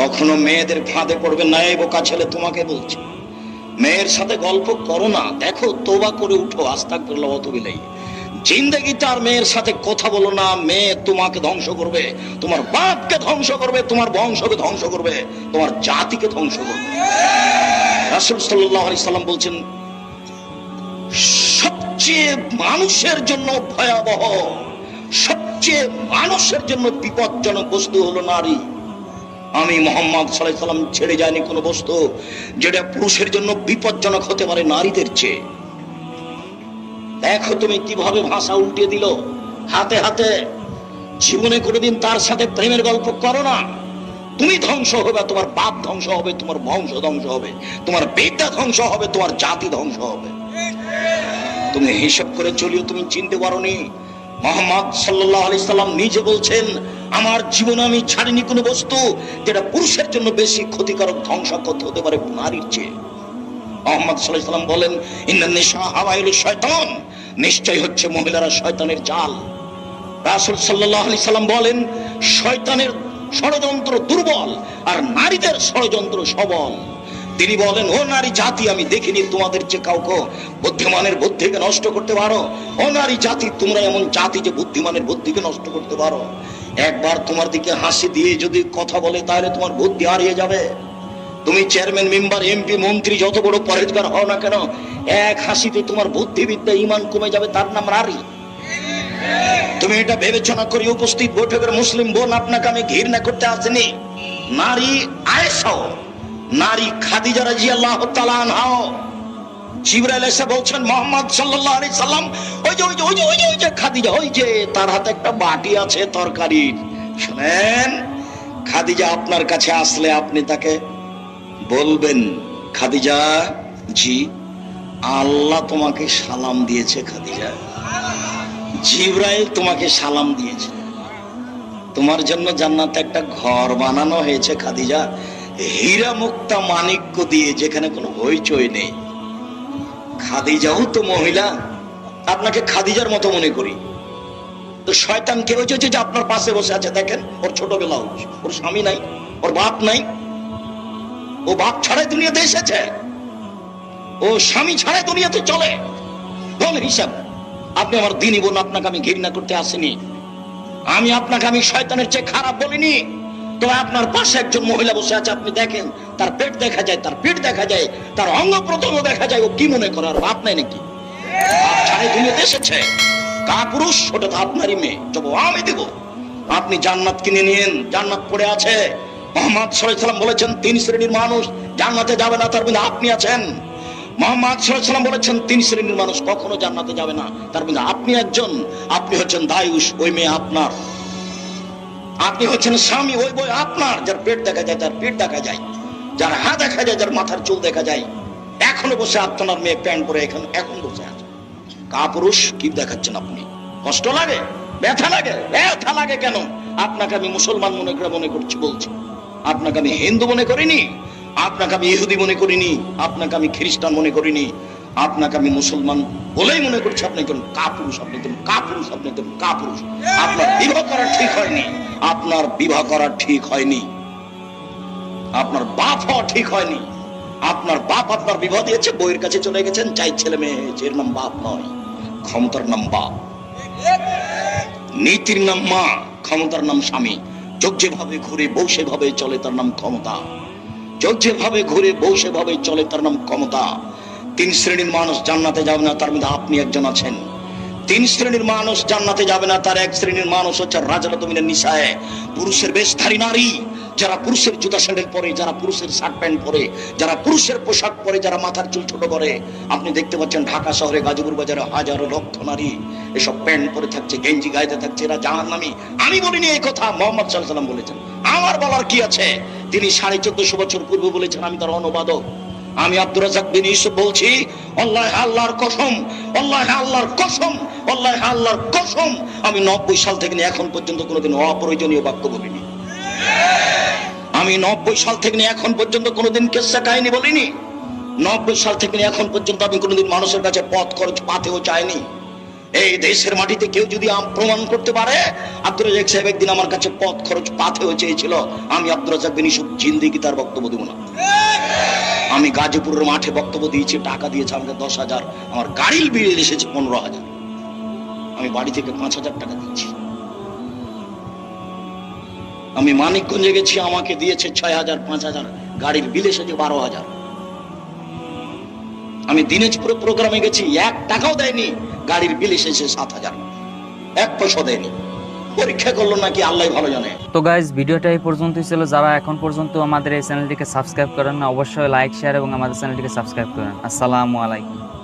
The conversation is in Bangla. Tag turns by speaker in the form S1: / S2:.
S1: কখনো মেয়েদের ফাঁদে পড়বে না, এই বোকা ছেলে তোমাকে বলছে। মেয়ের সাথে গল্প করো না, দেখো, তোবা করে উঠো আস্তাক বিলাই জিন্দগিতে আর মেয়ের সাথে কথা বলো না, মেয়ে তোমাকে ধ্বংস করবে, তোমার বাপকে ধ্বংস করবে, তোমার বংশকে ধ্বংস করবে, তোমার জাতিকে ধ্বংস করবে। রাসুল সাল্লাম বলছেন, সবচেয়ে মানুষের জন্য ভয়াবহ, সবচেয়ে মানুষের জন্য বিপজ্জনক বস্তু হলো নারী। আমি মোহাম্মদ সাল্লাহ সাল্লাম ছেড়ে যায়নি কোনো বস্তু, যেটা পুরুষের জন্য বিপজ্জনক হতে পারে, নারীদের চেয়ে। দেখো তুমি কীভাবে ভাষা উল্টে দিল। হাতে হাতে, জীবনে কোনোদিন তার সাথে প্রেমের গল্প করো না। তুমি ধ্বংস হবে, তোমার বাপ ধ্বংস হবে, তোমার বংশ ধ্বংস হবে, তোমার বিদ্যা ধ্বংস হবে, তোমার জাতি ধ্বংস হবে। তুমি হিসাব করে চলিও, তুমি চিনতে পারোনি। মোহাম্মদ সাল্লাহ আলি নিজে বলছেন, আমার জীবনে আমি ছাড়িনি কোনো বস্তু যেটা পুরুষের জন্য বেশি ক্ষতিকারক ধ্বংসাক্ষত হতে পারে নারীর চেয়ে। মোহাম্মদ সাল্লাহ বলেন ইন্দানিশা হাওয়াইল শয়তান নিশ্চয় হচ্ছে মহিলারা শয়তানের জাল। রাসুল সাল্লাহ আলি সাল্লাম বলেন, শয়তানের ষড়যন্ত্র দুর্বল আর নারীদের ষড়যন্ত্র সবল। তিনি বলেন, ও নারী জাতি, আমি দেখিনি তোমাদের যে কাউকে বুদ্ধিমানের বুদ্ধিকে নষ্ট করতে পারো। ও নারী জাতি, তোমরা এমন জাতি যে বুদ্ধিমানের বুদ্ধিকে নষ্ট করতে পারো। একবার তোমার দিকে হাসি দিয়ে যদি কথা বলে, তাহলে তোমার বুদ্ধি হারিয়ে যাবে। তুমি চেয়ারম্যান, মেম্বার, এমপি, মন্ত্রী, যত বড় পরেজগার হও না কেন, এক হাসিতে তোমার বুদ্ধিবিদ্যা, ইমান কমে যাবে, তার নাম নারী। তুমি এটা বিবেচনা করি উপস্থিত বৈঠকের মুসলিম বোন, আপনাকে আমি ঘৃণা করতে আসেনি। নারী আয়েশাও। নারী খাদিজা রাদিয়াল্লাহু তাআলা আনহাও জিবরাইল এসে বলছেন আলাইহি সাল্লাম, ওই যে ওই যে ওই যে ওই যে ওই যে খাদিজা, ওই যে, তার হাতে একটা বাটি আছে তরকারির শুনেন, খাদিজা আপনার কাছে আসলে আপনি তাকে বলবেন, খাদিজা জি, আল্লাহ তোমাকে সালাম দিয়েছে, খাদিজা। জিব্রাইল তোমাকে সালাম দিয়েছে। তোমার জন্য জান্নাতে একটা ঘর বানানো হয়েছে, খাদিজা। হীরা মুক্তা মানিক্য দিয়ে যেখানে কোনো হইচই নেই। খাদিজাও তো মহিলা। আপনাকে খাদিজার মতো মনে করি। তো শয়তান কে হয়েছে যে আপনার পাশে বসে আছে, দেখেন, ওর ছোটবেলা ওর স্বামী নাই, ওর বাপ নাই। ও বাপ ছাড়াই দুনিয়াতে এসেছে। ও স্বামী ছাড়াই দুনিয়াতে চলে। বল হিসাব। আপনি আমার দিনই বোন আপনাকে আমি ঘৃণা করতে আসিনি। আমি আপনাকে আমি শয়তানের চেয়ে খারাপ বলিনি। তবে আপনার পাশে একজন মহিলা বসে আছে, আপনি দেখেন, তার পেট দেখা যায়, তার পিঠ দেখা যায়, তার অঙ্গ প্রত্যঙ্গ দেখা যায়, ও কি মনে করে, আর বাপ নাই নাকি? এসেছে। কা পুরুষ ওটা তো আপনারই মেয়ে তবু আমি দেব। আপনি জান্নাত কিনে নিন জান্নাত পড়ে আছে। মোহাম্মদ সাল্লাম বলেছেন, তিন শ্রেণির মানুষ জান্নাতে যাবে না, তার মধ্যে আপনি আছেন। মোহাম্মদ সাল্লাম বলেছেন, তিন শ্রেণির মানুষ কখনো জান্নাতে যাবে না, তার মধ্যে আপনি একজন। আপনি হচ্ছেন দায়ুষ, ওই মেয়ে আপনার। আপনি হচ্ছেন স্বামী, ওই বই আপনার, যার পেট দেখা যায়, যার পেট দেখা যায়, যার হাত দেখা যায়, যার মাথার চুল দেখা যায়। এখনও বসে আপনার মেয়ে প্যান্ট পরে এখন এখন বসে আছে। কাপুরুষ, কি দেখাচ্ছেন আপনি? কষ্ট লাগে? ব্যথা লাগে? ব্যথা লাগে কেন? আপনাকে আমি মুসলমান মনে করে মনে করছি, বলছি। আপনাকে আমি হিন্দু মনে করিনি, আপনাকে আমি ইহুদি মনে করিনি, আপনাকে আমি খ্রিস্টান মনে করিনি আপনাকে আমি মুসলমান বলেই মনে করছি, আপনি একজন কাপুরুষ, আপনি একজন কাপুরুষ, আপনি একজন কাপুরুষ। আপনার বিবাহ করা ঠিক হয়নি, আপনার বিবাহ করা ঠিক হয়নি, আপনার বাপ হওয়া ঠিক হয়নি, আপনার বাপ আপনার বিবাহ দিয়েছে বইয়ের কাছে চলে গেছেন চাই ছেলে মেয়ে এর নাম বাপ নয়, ক্ষমতার নাম বাপ। নীতির নাম মা, ক্ষমতার নাম স্বামী। চোখ যেভাবে ঘুরে, বউ সেভাবে চলে, তার নাম ক্ষমতা। চোখ যেভাবে ঘুরে, বউ সেভাবে চলে, তার নাম ক্ষমতা। তিন শ্রেণির মানুষ জান্নাতে যাবে না, তার মধ্যে আপনি একজন আছেন। তিন শ্রেণির মানুষ জান্নাতে যাবে না, তার এক শ্রেণির মানুষ হচ্ছে রাজারা তুমিনের নিশায় পুরুষের বেশধারী নারী, যারা পুরুষের জুতা স্যান্ডেল পরে, যারা পুরুষের শার্ট প্যান্ট পরে, যারা পুরুষের পোশাক পরে, যারা মাথার চুল ছোট করে। আপনি দেখতে পাচ্ছেন ঢাকা শহরে গাজীপুর বাজারে হাজারো লক্ষ নারী এসব প্যান্ট পরে থাকছে, গেঞ্জি গাইতে থাকছে, এরা জাহান নামি আমি বলিনি এই কথা, মোহাম্মদ সাল্লাহ সাল্লাম বলেছেন। আমার বলার কি আছে? তিনি সাড়ে চোদ্দশো বছর পূর্বে বলেছেন, আমি তার অনুবাদক। আমি আব্দুর রাজাক বিন ইউসুফ বলছি, আল্লাহ আল্লাহর কসম, আল্লাহ আল্লাহর কসম, আল্লাহ আল্লাহর কসম। আমি নব্বই সাল থেকে এখন পর্যন্ত কোনোদিন অপ্রয়োজনীয় বাক্য বলিনি। আমি নব্বই সাল থেকে এখন পর্যন্ত কোনোদিন কেসা কাহিনী বলিনি। নব্বই সাল থেকে এখন পর্যন্ত আমি কোনোদিন মানুষের কাছে পথ খরচ পাতেও চাইনি এই দেশের মাটিতে কেউ যদি প্রমাণ করতে পারে আব্দুল রাজাক সাহেব একদিন আমার কাছে পথ খরচ পাতেও চেয়েছিল। আমি আব্দুল রাজাক বিন ইউসুফ জিন্দিগি তার বক্তব্য দেবো না। আমি গাজীপুরের মাঠে বক্তব্য দিয়েছি, টাকা দিয়েছে আমাকে দশ হাজার, আমার গাড়ির বিল এসেছে পনেরো হাজার। আমি বাড়ি থেকে পাঁচ হাজার টাকা দিয়েছি আমি মানিকগঞ্জে গেছি, আমাকে দিয়েছে ছয় হাজার, পাঁচ হাজার, গাড়ির বিল এসেছে বারো হাজার। আমি দিনাজপুরে প্রোগ্রামে গেছি, এক টাকাও দেয়নি, গাড়ির বিল এসেছে সাত হাজার। এক পয়সা দেয়নি। পরীক্ষা করল নাকি আল্লাহ ভালো জানে।
S2: তো গাইজ ভিডিওটা এই পর্যন্তই ছিল। যারা এখন পর্যন্ত আমাদের এই চ্যানেলটিকে সাবস্ক্রাইব করেন না, অবশ্যই লাইক শেয়ার এবং আমাদের চ্যানেলটিকে সাবস্ক্রাইব করেন। আসসালামু আলাইকুম।